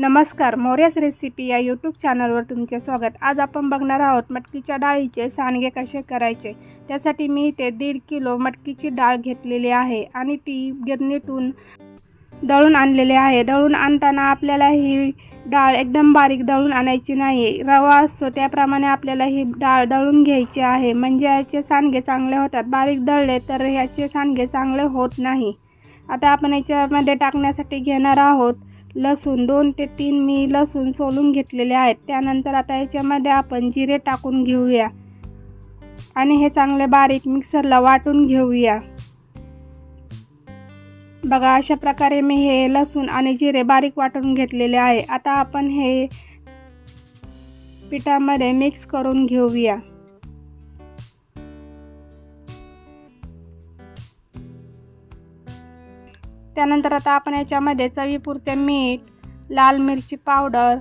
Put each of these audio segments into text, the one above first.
नमस्कार मोर्यास रेसिपी या यूट्यूब चॅनलवर तुमचे स्वागत. आज आपण बघणार आहोत मटकीच्या डाळीचे सांडगे कसे करायचे? त्यासाठी मी इथे दीड किलो मटकीची डाळ घेतलेली आहे आणि ती गिरणीतून दळून आणलेली आहे. दळून आणताना आपल्याला ही डाळ एकदम बारीक दळून आणायची नाही. रवा असतो त्याप्रमाणे आपल्याला ही डाळ दळून घ्यायची आहे. म्हणजे याचे सांडगे चांगले होतात. बारीक दळले तर ह्याचे सांडगे चांगले होत नाही. आता आपण याच्यामध्ये टाकण्यासाठी घेणार आहोत लसूण दोन ते तीन मी लसूण सोलून घेतलेले आहेत. त्यानंतर आता याच्यामध्ये आपण जिरे टाकून घेऊया. आणि हे चांगले बारीक मिक्सरला वाटून घेऊया. बघा अशा प्रकारे मी हे लसूण आणि जिरे बारीक वाटून घेतलेले आहे. आता आपण हे पिठामध्ये मिक्स करून घेऊया. त्यानंतर आता आपण याच्यामध्ये चवीपुरते मीठ लाल मिरची पावडर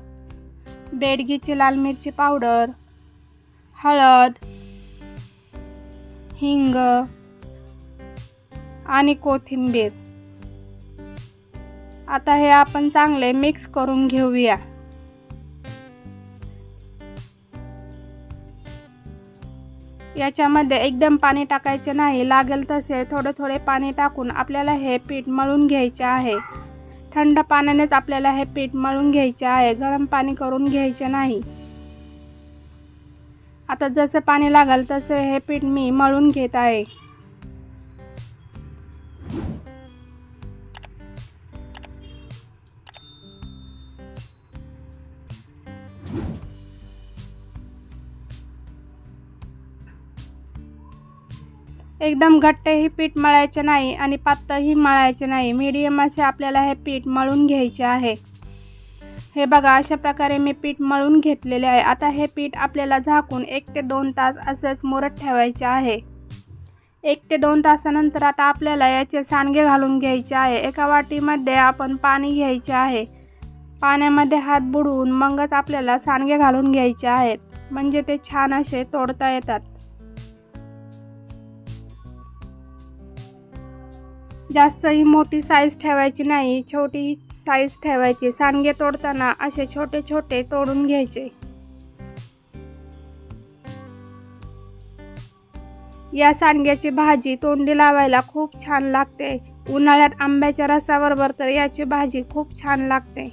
बेडगीची लाल मिरची पावडर हळद हिंग आणि कोथिंबीर. आता हे आपण चांगले मिक्स करून घेऊया. याच्यामध्ये एकदम पाणी टाकायचे नाही. लागेल तसे थोडे थोडे पाणी टाकून आपल्याला हे पीठ मळून घ्यायचे आहे. थंड पाण्यानेच आपल्याला हे पीठ मळून घ्यायचे आहे. गरम पाणी करून घ्यायचे नाही. आता जसे पाणी लागेल तसे हे पीठ मी मळून घेत आहे. एकदम घट्टही पीठ मळायचे नाही आणि पातळही मळायचे नाही. मीडियम असे आपल्याला हे पीठ मळून घ्यायचे आहे. हे बघा अशा प्रकारे मी पीठ मळून घेतलेले आहे. आता हे पीठ आपल्याला झाकून एक ते दोन तास असेच मुरत ठेवायचे आहे. एक ते दोन तासानंतर आता आपल्याला याचे सांडगे घालून घ्यायचे आहे. एका वाटीमध्ये आपण पाणी घ्यायचे आहे. पाण्यामध्ये हात बुडवून मगच आपल्याला सांडगे घालून घ्यायचे आहेत. म्हणजे ते छान असे तोडता येतात. जास्तही मोठी साईज ठेवायची नाही छोटी साईज ठेवायची. सांडगे तोडताना असे छोटे छोटे तोडून घ्यायचे. या सांडग्याची भाजी तोंडी लावायला खूप छान लागते. उन्हाळ्यात आंब्याच्या रसाबरोबर तर याची भाजी खूप छान लागते.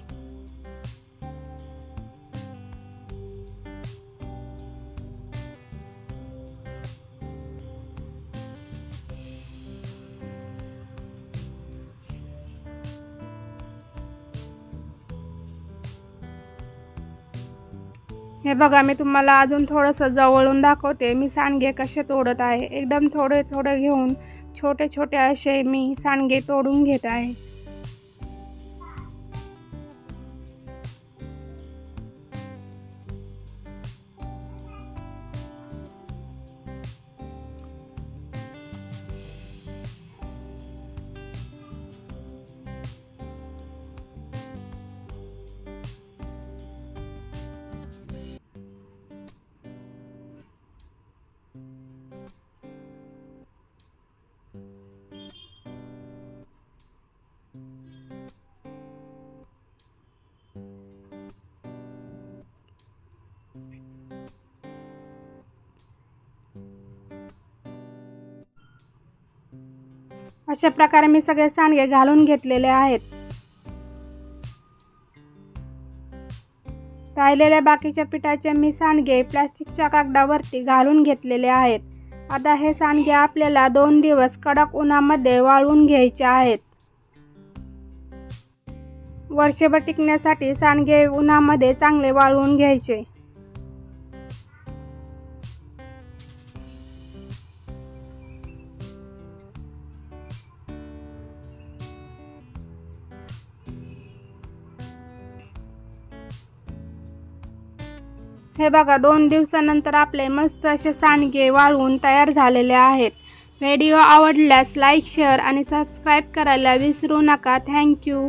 हे बघा मी तुम्हाला अजून थोडंसं जवळून दाखवते. मी सांडगे कसे तोडत आहे? एकदम थोडे थोडे घेऊन छोटे छोटे असे मी सांडगे तोडून घेत आहे. अशा प्रकारे मी सगळे सांडगे घालून घेतलेले आहेत. राहिलेल्या बाकीच्या पिठाचे मी सांडगे प्लॅस्टिकच्या कागदावरती घालून घेतलेले आहेत. आता हे सांडगे आपल्याला दोन दिवस कडक उन्हामध्ये वाळवून घ्यायचे आहेत. वर्षभर टिकण्यासाठी सांडगे उन्हामध्ये चांगले वाळवून घ्यायचे. हे बघा दोन दिवसानंतर आपले मस्त असे सांडगे वाळवून तयार झालेले आहेत. व्हिडिओ आवडल्यास लाईक शेअर आणि सबस्क्राईब करायला विसरू नका. थँक्यू.